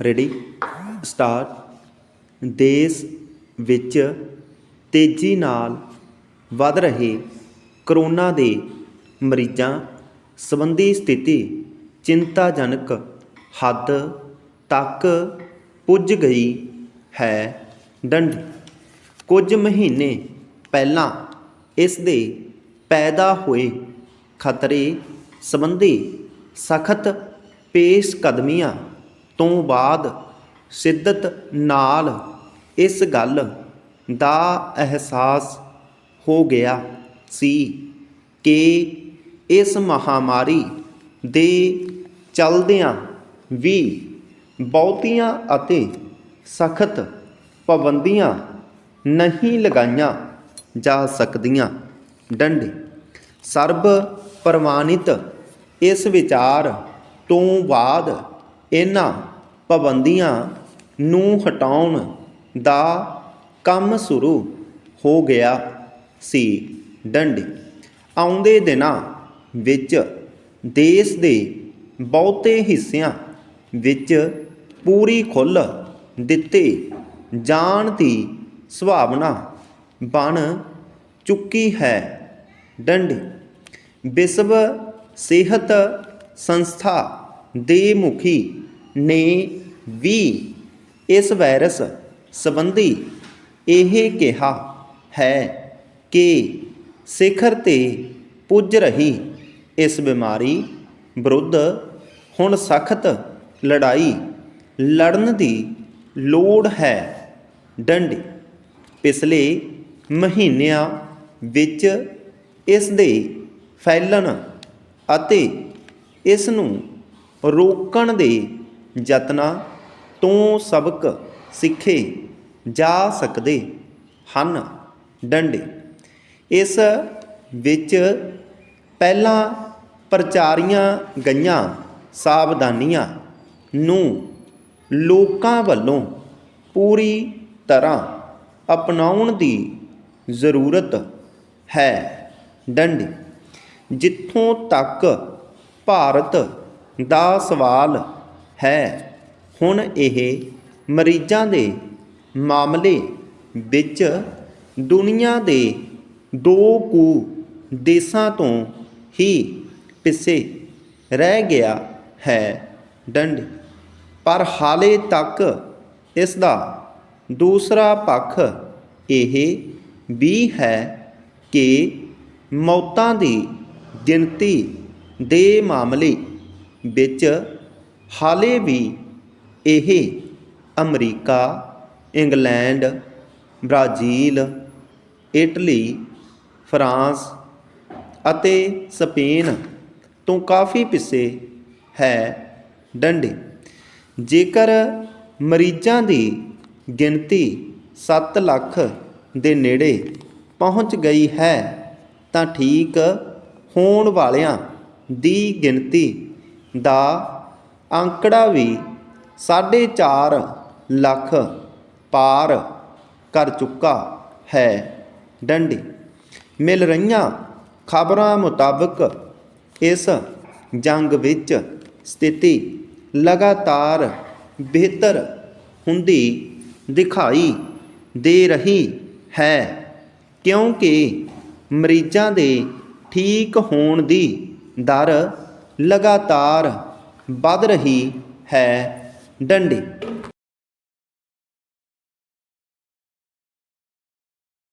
Ready start ਦੇਸ਼ ਵਿੱਚ ਤੇਜ਼ੀ ਨਾਲ ਵੱਧ ਰਹੇ ਕਰੋਨਾ ਦੇ ਮਰੀਜ਼ਾਂ ਸੰਬੰਧੀ ਸਥਿਤੀ ਚਿੰਤਾਜਨਕ ਹੱਦ ਤੱਕ ਪੁੱਜ ਗਈ ਹੈ ਡੰਡ ਕੁਝ ਮਹੀਨੇ ਪਹਿਲਾਂ ਇਸ ਦੇ ਪੈਦਾ ਹੋਏ ਖਤਰੇ ਸੰਬੰਧੀ ਸਖਤ ਪੇਸ਼ਕਦਮੀਆਂ ਤੋਂ ਬਾਅਦ ਸ਼ਿੱਦਤ ਨਾਲ ਇਸ ਗੱਲ ਦਾ ਅਹਿਸਾਸ ਹੋ ਗਿਆ ਸੀ ਕਿ ਇਸ ਮਹਾਮਾਰੀ ਦੇ ਚਲਦਿਆਂ ਵੀ ਬਹੁਤੀਆਂ ਅਤੇ ਸਖਤ ਪਾਬੰਦੀਆਂ ਨਹੀਂ ਲਗਾਈਆਂ ਜਾ ਸਕਦੀਆਂ। ਡੰਡੇ, ਸਰਬ ਪ੍ਰਵਾਨਿਤ ਇਸ ਵਿਚਾਰ ਤੋਂ ਬਾਅਦ ਇਹਨਾਂ ਪਾਬੰਦੀਆਂ ਨੂੰ ਹਟਾਉਣ ਦਾ ਕੰਮ ਸ਼ੁਰੂ ਹੋ ਗਿਆ ਸੀ। ਡੰਡੀ ਆਉਂਦੇ ਦਿਨਾਂ ਵਿੱਚ ਦੇਸ਼ ਦੇ ਬਹੁਤੇ ਹਿੱਸਿਆਂ ਵਿੱਚ ਪੂਰੀ ਖੁੱਲ੍ਹ ਦਿੱਤੇ ਜਾਣ ਦੀ ਸੁਭਾਵਨਾ ਬਣ ਚੁੱਕੀ ਹੈ। ਡੰਡੀ ਵਿਸ਼ਵ ਸਿਹਤ ਸੰਸਥਾ ਦੇ ਮੁਖੀ ਨੇ ਵੀ ਇਸ ਵਾਇਰਸ ਸੰਬੰਧੀ ਇਹ ਕਿਹਾ ਹੈ ਕਿ ਸਿਖਰ ਤੇ ਪੁੱਜ ਰਹੀ ਇਸ ਬਿਮਾਰੀ ਵਿਰੁੱਧ ਹੁਣ ਸਖਤ ਲੜਾਈ ਲੜਨ ਦੀ ਲੋੜ ਹੈ। ਡੰਡੇ, ਪਿਛਲੇ ਮਹੀਨਿਆਂ ਵਿੱਚ ਇਸ ਦੇ ਫੈਲਣ ਅਤੇ ਇਸ ਨੂੰ ਰੋਕਣ ਦੇ ਯਤਨਾਂ ਤੋਂ ਸਬਕ ਸਿੱਖੇ ਜਾ ਸਕਦੇ ਹਨ ਡੰਡੇ। ਇਸ ਵਿੱਚ ਪਹਿਲਾਂ ਪ੍ਰਚਾਰੀਆਂ ਗਈਆਂ ਸਾਵਧਾਨੀਆਂ ਨੂੰ ਲੋਕਾਂ ਵੱਲੋਂ ਪੂਰੀ ਤਰ੍ਹਾਂ ਅਪਣਾਉਣ ਦੀ ਜ਼ਰੂਰਤ ਹੈ ਡੰਡੇ। ਜਿੱਥੋਂ ਤੱਕ ਭਾਰਤ ਦਾ ਸਵਾਲ ਹੈ। ਹੁਣ ਇਹ ਮਰੀਜ਼ਾਂ ਦੇ ਮਾਮਲੇ ਵਿੱਚ ਦੁਨੀਆ ਦੇ ਦੋ ਕੁ ਦੇਸ਼ਾਂ ਤੋਂ ਹੀ ਪਿੱਛੇ ਰਹਿ ਗਿਆ ਹੈ ਡੰਡ। ਪਰ ਹਾਲੇ ਤੱਕ ਇਸ ਦਾ ਦੂਸਰਾ ਪੱਖ ਇਹ ਵੀ ਹੈ ਕਿ ਮੌਤਾਂ ਦੀ ਗਿਣਤੀ ਦੇ ਮਾਮਲੇ ਵਿੱਚ ਹਾਲੇ ਵੀ ਇਹ America, England, Brazil, Italy, France ਅਤੇ ਸਪੇਨ ਤੋਂ ਕਾਫੀ ਪਿੱਛੇ ਹੈ ਡੰਡੇ। ਜੇਕਰ ਮਰੀਜ਼ਾਂ ਦੀ ਗਿਣਤੀ 7 ਲੱਖ ਦੇ ਨੇੜੇ ਪਹੁੰਚ ਗਈ ਹੈ, ਤਾਂ ਠੀਕ ਹੋਣ ਵਾਲਿਆਂ ਦੀ ਗਿਣਤੀ ਦਾ ਅੰਕੜਾ ਵੀ 4.5 ਲੱਖ ਪਾਰ ਕਰ ਚੁੱਕਾ ਹੈ ਡੰਡੀ। ਮਿਲ ਰਹੀਆਂ ਖਬਰਾਂ ਮੁਤਾਬਕ ਇਸ ਜੰਗ ਵਿੱਚ ਸਥਿਤੀ ਲਗਾਤਾਰ ਬਿਹਤਰ ਹੁੰਦੀ ਦਿਖਾਈ ਦੇ ਰਹੀ ਹੈ, ਕਿਉਂਕਿ ਮਰੀਜ਼ਾਂ ਦੇ ਠੀਕ ਹੋਣ ਦੀ ਦਰ ਲਗਾਤਾਰ ਵੱਧ ਰਹੀ ਹੈ ਡੰਡੇ।